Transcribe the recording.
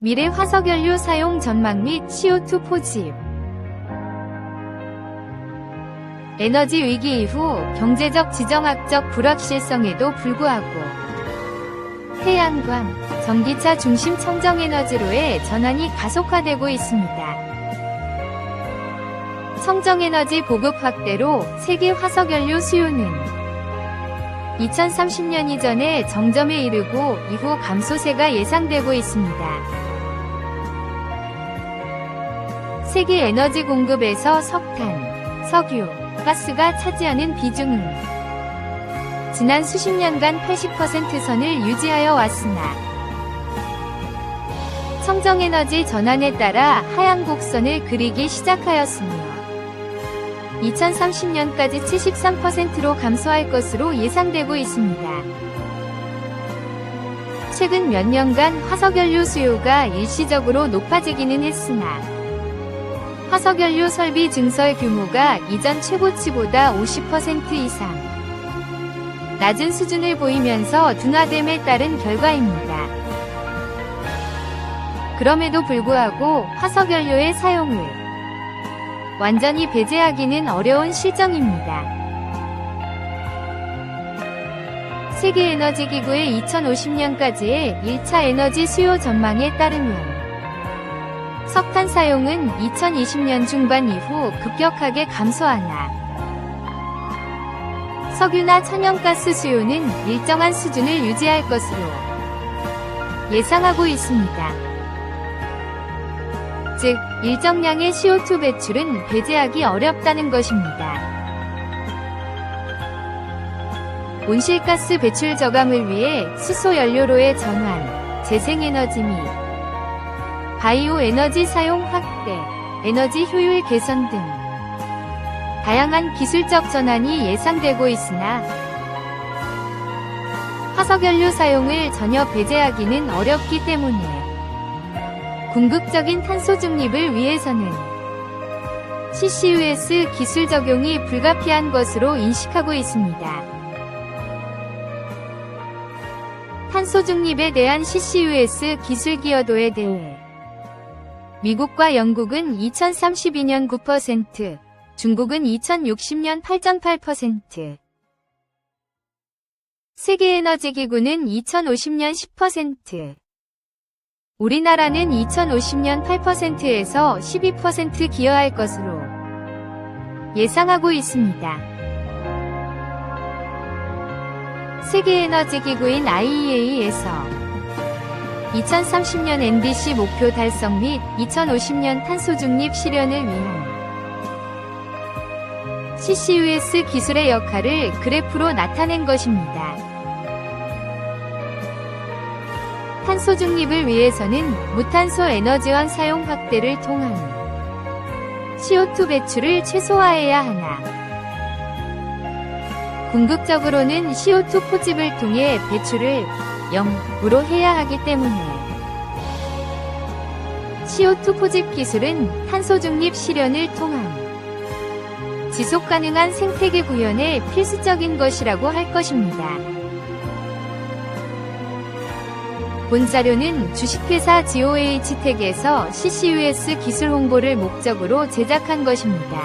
미래 화석연료 사용 전망 및 CO2 포집 에너지 위기 이후 경제적 지정학적 불확실성에도 불구하고 태양광, 전기차 중심 청정에너지로의 전환이 가속화되고 있습니다. 청정에너지 보급 확대로 세계 화석연료 수요는 2030년 이전에 정점에 이르고 이후 감소세가 예상되고 있습니다. 세계 에너지 공급에서 석탄, 석유, 가스가 차지하는 비중은 지난 수십 년간 80% 선을 유지하여 왔으나 청정에너지 전환에 따라 하향 곡선을 그리기 시작하였으며 2030년까지 73%로 감소할 것으로 예상되고 있습니다. 최근 몇 년간 화석연료 수요가 일시적으로 높아지기는 했으나 화석연료 설비 증설 규모가 이전 최고치보다 50% 이상 낮은 수준을 보이면서 둔화됨에 따른 결과입니다. 그럼에도 불구하고 화석연료의 사용을 완전히 배제하기는 어려운 실정입니다. 세계에너지기구의 2050년까지의 1차 에너지 수요 전망에 따르면 석탄 사용은 2020년 중반 이후 급격하게 감소하나 석유나 천연가스 수요는 일정한 수준을 유지할 것으로 예상하고 있습니다. 즉, 일정량의 CO2 배출은 배제하기 어렵다는 것입니다. 온실가스 배출 저감을 위해 수소 연료로의 전환, 재생에너지 및 바이오 에너지 사용 확대, 에너지 효율 개선 등 다양한 기술적 전환이 예상되고 있으나 화석연료 사용을 전혀 배제하기는 어렵기 때문에 궁극적인 탄소 중립을 위해서는 CCUS 기술 적용이 불가피한 것으로 인식하고 있습니다. 탄소 중립에 대한 CCUS 기술 기여도에 대해 미국과 영국은 2032년 9%, 중국은 2060년 8.8%, 세계에너지기구는 2050년 10%, 우리나라는 2050년 8%에서 12% 기여할 것으로 예상하고 있습니다. 세계에너지기구인 IEA에서 2030년 NDC 목표 달성 및 2050년 탄소 중립 실현을 위한 CCUS 기술의 역할을 그래프로 나타낸 것입니다. 탄소 중립을 위해서는 무탄소 에너지원 사용 확대를 통한 CO2 배출을 최소화해야 하나. 궁극적으로는 CO2 포집을 통해 배출을 0으로 해야 하기 때문에 CO2 포집 기술은 탄소 중립 실현을 통한 지속 가능한 생태계 구현에 필수적인 것이라고 할 것입니다. 본 자료는 주식회사 GOH텍에서 CCUS 기술 홍보를 목적으로 제작한 것입니다.